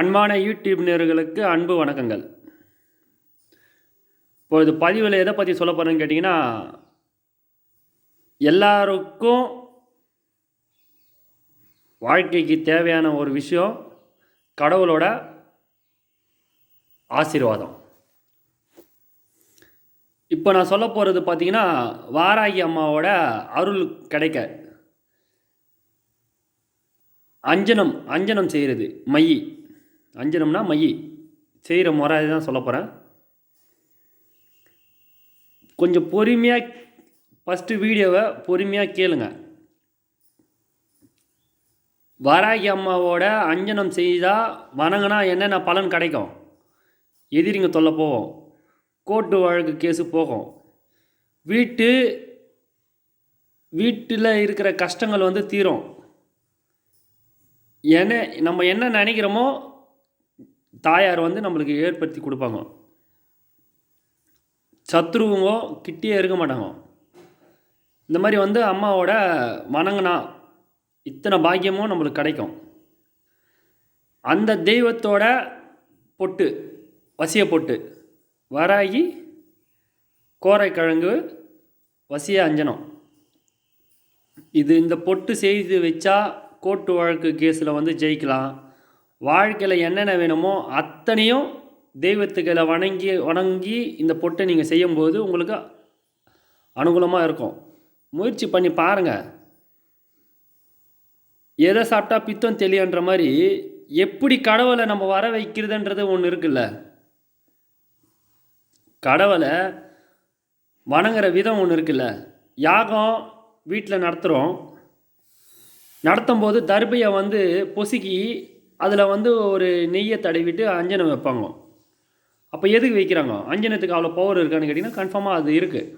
அன்பான யூடியூப் நேர்களுக்கு அன்பு வணக்கங்கள். இப்போ இது பதிவில் எதை பற்றி சொல்ல போகிறேன்னு கேட்டிங்கன்னா எல்லாருக்கும் வாழ்க்கைக்கு தேவையான ஒரு விஷயம் கடவுளோட ஆசீர்வாதம். இப்போ நான் சொல்ல போகிறது பார்த்தீங்கன்னா வாராகி அம்மாவோட அருள் கிடைக்க. அஞ்சனம் அஞ்சனம் செய்கிறது மையி. அஞ்சனம்னா மையி. செய்கிற முறை தான் சொல்ல போகிறேன் கொஞ்சம் பொறுமையாக ஃபஸ்ட்டு வீடியோவை பொறுமையாக கேளுங்க. வராகி அம்மாவோட அஞ்சனம் செய்தால் வணங்கினா என்னென்ன பலன் கிடைக்கும்? எதிரிங்க தொல்லை போவோம் கோர்ட்டு வழக்கு கேஸு போகும். வீட்டு வீட்டில் இருக்கிற கஷ்டங்கள் வந்து தீரும். என்ன நம்ம என்ன நினைக்கிறோமோ தாயார் வந்து நம்மளுக்கு ஏற்படுத்தி கொடுப்பாங்க. சத்ருவங்க கிட்டேயே இருக்க மாட்டாங்க. இந்த மாதிரி வந்து அம்மாவோட வணங்கினா இத்தனை பாக்கியமும் நம்மளுக்கு கிடைக்கும். அந்த தெய்வத்தோட பொட்டு வசிய பொட்டு வராகி கோரைக்கிழங்கு வசிய அஞ்சனம். இது இந்த பொட்டு செய்து வச்சா கோர்ட்டு வழக்கு கேஸில் வந்து ஜெயிக்கலாம். வாழ்க்கையில் என்னென்ன வேணுமோ அத்தனையும் தெய்வத்துக்களை வணங்கி வணங்கி இந்த பொட்டை நீங்கள் செய்யும்போது உங்களுக்கு அனுகூலமாக இருக்கும். முயற்சி பண்ணி பாருங்கள் எதை சாப்பிட்டா பித்தம் தெளியன்ற மாதிரி எப்படி கடவுளை நம்ம வர வைக்கிறதுன்றது ஒன்று இருக்குல்ல. கடவுளை வணங்குற விதம் ஒன்று இருக்குல்ல. யாகம் வீட்டில் நடத்துகிறோம் நடத்தும் போது தர்பையை வந்து பொசுக்கி அதில் வந்து ஒரு நெய்யை தடவிட்டு அஞ்சனம் வைப்பாங்க. அப்போ எதுக்கு வைக்கிறாங்க? அஞ்சனத்துக்கு அவ்வளோ பவர் இருக்கான்னு கேட்டிங்கன்னா கன்ஃபார்மாக அது இருக்குது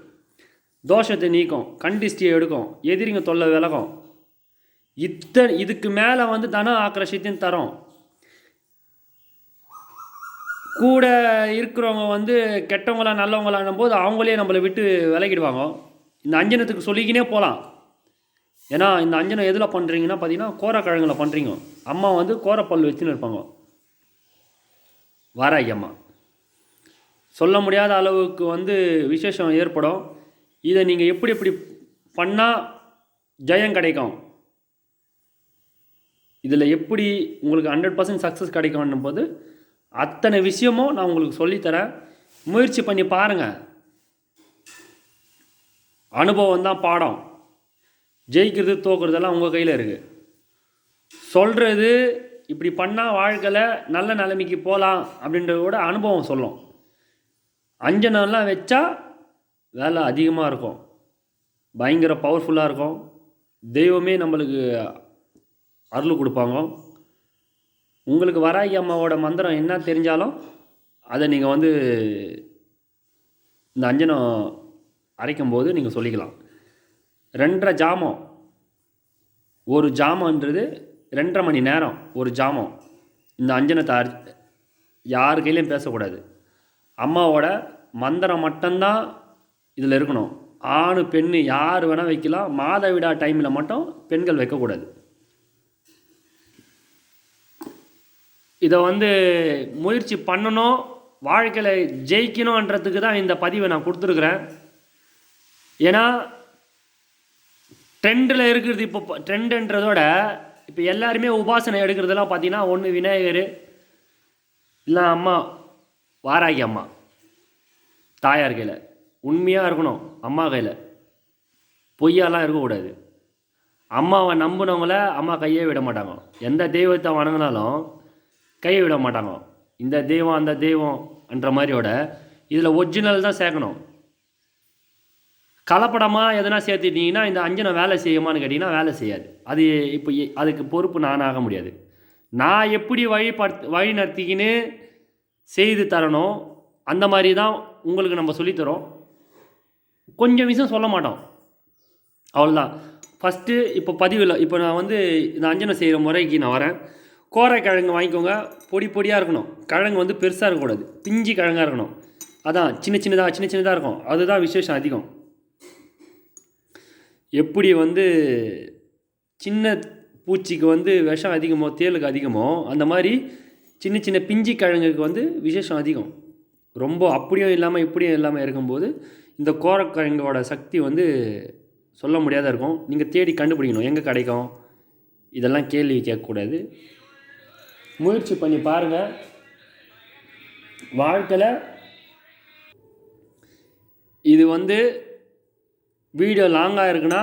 தோஷத்தை நீக்கும் கண்டிஷ்டியை எடுக்கும் எதிரிங்க தொல்லை விலகும். இத்தனை இதுக்கு மேலே வந்து தன ஆக்கிரஷத்தையும் தரும். கூட இருக்கிறவங்க வந்து கெட்டவங்களா நல்லவங்களான்னும் போது அவங்களே நம்மளை விட்டு விலகிடுவாங்க. இந்த அஞ்சனத்துக்கு சொல்லிக்கினே போகலாம் ஏன்னா இந்த அஞ்சனம் எதில் பண்ணுறீங்கன்னா பார்த்தீங்கன்னா கோரக்கிழங்குல பண்ணுறீங்க அம்மா வந்து கோரப்பல் வச்சுன்னு இருப்பாங்க. வாராய் அம்மா. சொல்ல முடியாத அளவுக்கு வந்து விசேஷம் ஏற்படும். இதை நீங்கள் எப்படி எப்படி பண்ணால் ஜெயம் கிடைக்கும்? இதில் எப்படி உங்களுக்கு ஹண்ட்ரட் பர்சன்ட் சக்ஸஸ் கிடைக்கும்னும் போது அத்தனை விஷயமும் நான் உங்களுக்கு சொல்லித்தரேன். முயற்சி பண்ணி பாருங்கள் அனுபவம் தான் பாடம். ஜெயிக்கிறது தோக்குறதெல்லாம் உங்கள் கையில் இருக்குது சொல்கிறது இப்படி பண்ணால் வாழ்க்கையில் நல்ல நிலைமைக்கு போகலாம் அப்படின்றத விட அனுபவம் சொல்லும். அஞ்சனம்லாம் வச்சா வேலை அதிகமாக இருக்கும். பயங்கர பவர்ஃபுல்லாக இருக்கும். தெய்வமே நம்மளுக்கு அருள் கொடுப்பாங்க. உங்களுக்கு வராகி அம்மாவோட மந்திரம் என்ன தெரிஞ்சாலும் அதை நீங்கள் வந்து இந்த அஞ்சனம் அரைக்கும் போது நீங்கள் சொல்லிக்கலாம். ரெண்டரை ஜாமம். ஒரு ஜாமன்றது ரெண்டரை மணி நேரம் ஒரு ஜாமம். இந்த அஞ்சனத்தை அரி யார் கையிலையும் பேசக்கூடாது. அம்மாவோட மந்திரம் மட்டும்தான் இதில் இருக்கணும். ஆணு பெண்ணு யார் வேணால் வைக்கலாம். மாதவிடா டைமில் மட்டும் பெண்கள் வைக்கக்கூடாது. இதை வந்து முயற்சி பண்ணணும் வாழ்க்கையில் ஜெயிக்கணுன்றதுக்கு தான் இந்த பதிவை நான் கொடுத்துருக்குறேன். ஏன்னா ட்ரெண்டில் இருக்கிறது இப்போ ட்ரெண்டுன்றதோட இப்போ எல்லாருமே உபாசனை எடுக்கிறதெல்லாம் பார்த்தீங்கன்னா ஒன்று விநாயகர் இல்லை அம்மா வாராகி அம்மா தாயார் கையில். உண்மையாக இருக்கணும் அம்மா கையில். பொய்யாலாம் இருக்கக்கூடாது. அம்மாவை நம்பினவங்கள அம்மா கையே விட மாட்டாங்க. எந்த தெய்வத்தை வணங்கினாலும் கையை விட மாட்டாங்க. இந்த தெய்வம் அந்த தெய்வம்ன்ற மாதிரியோட இதில் ஒரிஜினல் தான் சேர்க்கணும். கலப்படமாக எதனா சேர்த்துட்டிங்கன்னா இந்த அஞ்சனம் வேலை செய்யுமான்னு கேட்டிங்கன்னா வேலை செய்யாது. அது இப்போ அதுக்கு பொறுப்பு நான் ஆக முடியாது. நான் எப்படி வழிபடுத் வழி நடத்திக்கின்னு செய்து தரணும் அந்த மாதிரி தான் உங்களுக்கு நம்ம சொல்லித்தரோம் கொஞ்சம் விஷயம் சொல்ல மாட்டோம். அவ்வளோதான் ஃபஸ்ட்டு இப்போ பதிவில் இப்போ நான் வந்து இந்த அஞ்சனம் செய்கிற முறைக்கு நான் வரேன். கோரை கிழங்கு வாங்கிக்கோங்க. பொடி பொடியாக இருக்கணும். கிழங்கு வந்து பெருசாக இருக்கக்கூடாது. பிஞ்சு கிழங்காக இருக்கணும். அதான் சின்ன சின்னதாக சின்ன சின்னதாக இருக்கும். அதுதான் விசேஷம் அதிகம். எப்படி வந்து சின்ன பூச்சிக்கு வந்து விஷம் அதிகமோ தேளுக்கு அதிகமோ அந்த மாதிரி சின்ன சின்ன பிஞ்சி கிழங்குக்கு வந்து விசேஷம் அதிகம். ரொம்ப அப்படியும் இல்லாமல் இப்படியும் இல்லாமல் இருக்கும்போது இந்த கோரக்கிழங்கோட சக்தி வந்து சொல்ல முடியாத இருக்கும். நீங்கள் தேடி கண்டுபிடிக்கணும். எங்கே கிடைக்கும்? இதெல்லாம் கேள்வி கேட்கக்கூடாது. முயற்சி பண்ணி பாருங்கள் வாழ்க்கையில் இது வந்து வீடியோ லாங்காக இருக்குன்னா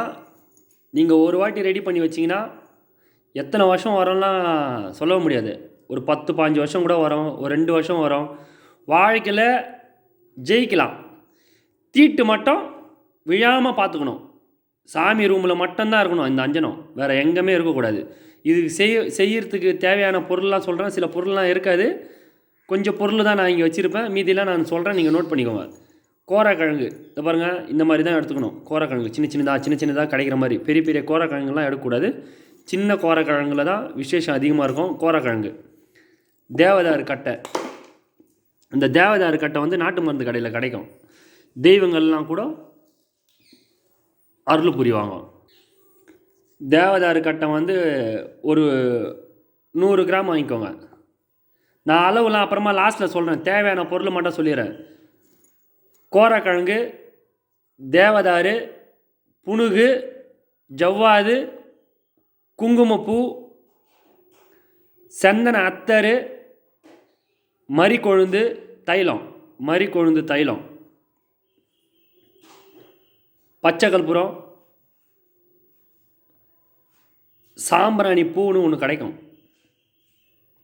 நீங்கள் ஒரு வாட்டி ரெடி பண்ணி வச்சிங்கன்னா எத்தனை வருஷம் வரும்லாம் சொல்ல முடியாது. ஒரு பத்து பாஞ்சு வருஷம் கூட வரும் ஒரு ரெண்டு வருஷம் வரும். வாழ்க்கையில் ஜெயிக்கலாம். தீட்டு மட்டும் விழாமல் பார்த்துக்கணும். சாமி ரூமில் மட்டும்தான் இருக்கணும் இந்த அஞ்சனம். வேறு எங்கேயுமே இருக்கக்கூடாது. இதுக்கு செய்ய செய்யறதுக்கு தேவையான பொருள்லாம் சொல்கிறேன் சில பொருள்லாம் இருக்காது. கொஞ்சம் பொருள் தான் நான் இங்கே வச்சுருப்பேன். மீதியெல்லாம் நான் சொல்கிறேன் நீங்கள் நோட் பண்ணிக்கோங்க. கோரக்கிழங்கு. இதை பாருங்கள் இந்த மாதிரி தான் எடுத்துக்கணும். கோரக்கிழங்கு. சின்ன சின்னதாக சின்ன சின்னதாக கிடைக்கிற மாதிரி. பெரிய பெரிய கோரக்கிழங்குலாம் எடுக்கக்கூடாது. சின்ன கோரக்கிழங்குல தான் விசேஷம் அதிகமாக இருக்கும் கோரக்கிழங்கு. தேவதாரு கட்டை. இந்த தேவதாரு கட்டை வந்து நாட்டு மருந்து கடையில் கிடைக்கும். தெய்வங்கள்லாம் கூட அருள் புரிவாங்க தேவதாரு கட்டை வந்து ஒரு நூறு கிராம் வாங்கிக்கோங்க. நான் அளவுலாம் அப்புறமா லாஸ்ட்டில் சொல்கிறேன் தேவையான பொருள் மட்டும் சொல்லிடுறேன். கோரக்கிழங்கு தேவதாரு புனுகு ஜவ்வாது குங்குமப்பூ சந்தன அத்தரு மறிக்கொழுந்து தைலம் மறிக்கொழுந்து தைலம். பச்சை கற்பூரம் சாம்பிராணி பூன்னு ஒன்று கிடைக்கும்.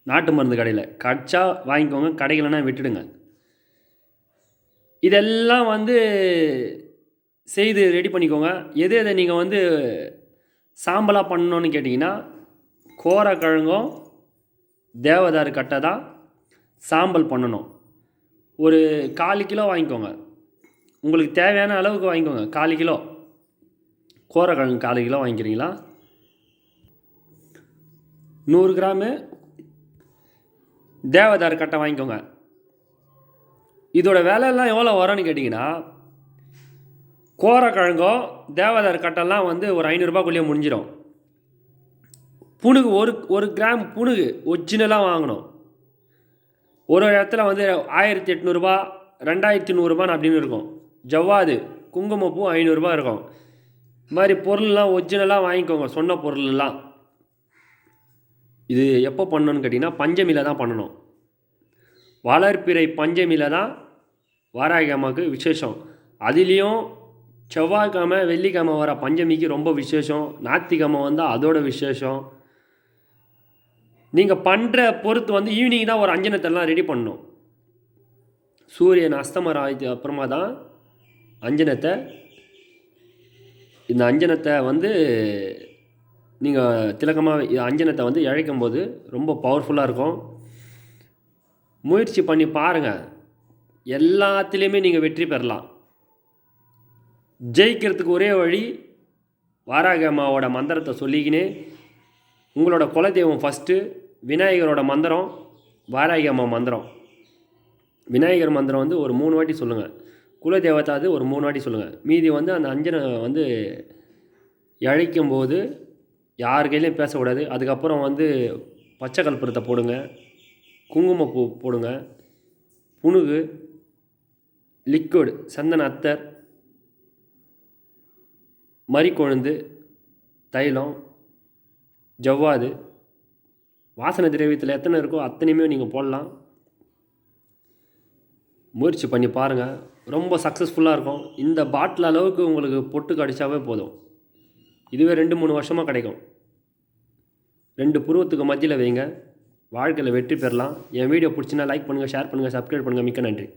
நாட்டு மருந்து கடையில். கடைச்சா வாங்கிக்கோங்க கிடைக்கலன்னா விட்டுடுங்க. இதெல்லாம் வந்து செய்து ரெடி பண்ணிக்கோங்க. எது எதை நீங்கள் வந்து சாம்பலாக பண்ணணும்னு கேட்டிங்கன்னா கோரக்கிழங்கும் தேவதாரு கட்டை தான் சாம்பல் பண்ணணும். ஒரு காலு கிலோ வாங்கிக்கோங்க. உங்களுக்கு தேவையான அளவுக்கு வாங்கிக்கோங்க. காலு கிலோ. கோரக்கிழங்கு காலு கிலோ வாங்கிக்கிறீங்களா? நூறு கிராமு தேவதார் கட்டை வாங்கிக்கோங்க. இதோட வேலையெல்லாம் எவ்வளோ வரும்னு கேட்டிங்கன்னா கோரக்கிழங்கோ தேவதார் கட்டெல்லாம் வந்து ஒரு ஐநூறுரூபாக்குள்ளேயே முடிஞ்சிடும். புணுகு ஒரு ஒரு கிராம் புணுகு ஒரிஜினலாக வாங்கணும். ஒரு ஒரு இடத்துல வந்து ஆயிரத்தி எட்நூறுபா ரெண்டாயிரத்தி நூறுரூபான்னு அப்படின்னு இருக்கும். ஜவ்வாது குங்குமப்பூ ஐநூறுரூபா இருக்கும். இது மாதிரி பொருள்லாம் ஒரிஜினலாக வாங்கிக்கோங்க சொன்ன பொருள்லாம். இது எப்போ பண்ணணும்னு கேட்டிங்கன்னா பஞ்சமியில் தான் பண்ணணும். வளர்ப்பிறை பஞ்சமியில் தான் வாராகி அம்மாவுக்கு விசேஷம். அதுலேயும் செவ்வாய்க்கிழமை வெள்ளிக்கிழமை வர பஞ்சமிக்கு ரொம்ப விசேஷம். ஞாயிற்றுக்கிழமை வந்தால் அதோட விசேஷம். நீங்கள் பண்ணுற பொறுத்து வந்து ஈவினிங் தான் ஒரு அஞ்சனத்தெல்லாம் ரெடி பண்ணணும். சூரியன் அஸ்தமரம் ஆகிட்டு அப்புறமா தான் அஞ்சனத்தை இந்த அஞ்சனத்தை வந்து நீங்கள் திலகமாக அஞ்சனத்தை வந்து இழைக்கும் போது ரொம்ப பவர்ஃபுல்லாக இருக்கும். முயற்சி பண்ணி பாருங்கள் எல்லாத்துலேயுமே நீங்கள் வெற்றி பெறலாம். ஜெயிக்கிறதுக்கு ஒரே வழி வாராகி அம்மாவோட மந்திரத்தை சொல்லிக்கினே உங்களோட குலதெய்வம் ஃபஸ்ட்டு விநாயகரோட மந்திரம் வாராகி அம்மா மந்திரம். விநாயகர் மந்திரம் வந்து ஒரு மூணு வாட்டி சொல்லுங்கள் குலதெய்வத்தாவது ஒரு மூணு வாட்டி சொல்லுங்கள் மீதி வந்து அந்த அஞ்சனை வந்து இழைக்கும்போது யார் கையிலையும் பேசக்கூடாது. அதுக்கப்புறம் வந்து பச்சை கற்பூரத்தை போடுங்க. குங்குமப்பூ போடுங்க. புணுகு லிக்விட் சந்தன அத்தர் மறிக்கொழுந்து தைலம் ஜவ்வாது. வாசனை திரவியத்தில் எத்தனை இருக்கோ அத்தனையுமே நீங்கள் போடலாம். முயற்சி பண்ணி பாருங்கள் ரொம்ப சக்ஸஸ்ஃபுல்லாக இருக்கும். இந்த பாட்டில் அளவுக்கு உங்களுக்கு பொட்டு கடிச்சாவே போதும். இதுவே ரெண்டு மூணு வருஷமாக கிடைக்கும். ரெண்டு புருவத்துக்கு மத்தியில் வைங்க. வாழ்க்கையில் வெற்றி பெறலாம். என் வீடியோ பிடிச்சினா லைக் பண்ணுங்கள் ஷேர் பண்ணுங்கள் சப்ஸ்கிரைப் பண்ணுங்கள் மிக்க நன்றி.